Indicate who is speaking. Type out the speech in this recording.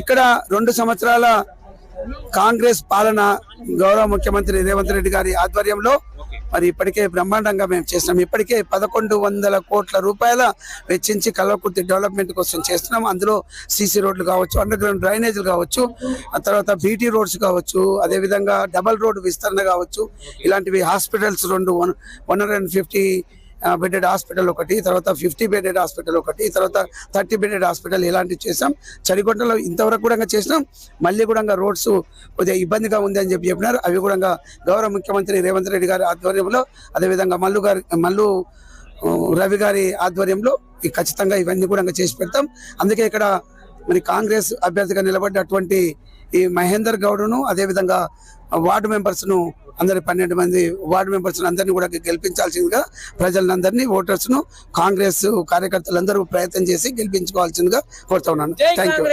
Speaker 1: ఇక్కడ రెండు సంవత్సరాల కాంగ్రెస్ పాలన గౌరవ ముఖ్యమంత్రి రేవంత్ రెడ్డి గారి ఆధ్వర్యంలో మరి ఇప్పటికే బ్రహ్మాండంగా మేము చేస్తున్నాం ఇప్పటికే పదకొండు వందల కోట్ల రూపాయల వెచ్చించి కల్వకుర్తి డెవలప్మెంట్ కోసం చేస్తున్నాం. అందులో సీసీ రోడ్లు కావచ్చు అండర్ గ్రౌండ్ డ్రైనేజీలు కావచ్చు ఆ తర్వాత బీటీ రోడ్స్ కావచ్చు అదేవిధంగా డబల్ రోడ్ విస్తరణ కావచ్చు. ఇలాంటివి హాస్పిటల్స్ రెండు one one hundred and fifty bedded hospital ఒకటి తర్వాత ఫిఫ్టీ బెడెడ్ హాస్పిటల్ ఒకటి తర్వాత థర్టీ బెడెడ్ హాస్పిటల్ ఇలాంటివి చేసాం చలిగొండలో ఇంతవరకు కూడా చేసినాం. మళ్ళీ కూడా రోడ్స్ కొద్దిగా ఇబ్బందిగా ఉంది అని చెప్పి చెప్పినారు. అవి కూడా గౌరవ ముఖ్యమంత్రి రేవంత్ రెడ్డి గారి ఆధ్వర్యంలో అదేవిధంగా మల్లు గారి మల్లు రవి గారి ఆధ్వర్యంలో ఈ ఖచ్చితంగా ఇవన్నీ కూడా చేసి పెడతాం. అందుకే ఇక్కడ మరి కాంగ్రెస్ అభ్యర్థిగా నిలబడ్డటువంటి ఈ మహేందర్ గౌడ్ను అదేవిధంగా వార్డు మెంబర్స్ను అందరి పన్నెండు మంది వార్డు మెంబర్స్ అందరినీ కూడా గెలిపించాల్సిందిగా ప్రజలందరినీ ఓటర్స్ను కాంగ్రెస్ కార్యకర్తలందరూ ప్రయత్నం చేసి గెలిపించుకోవాల్సిందిగా కోరుతా ఉన్నాను. Thank you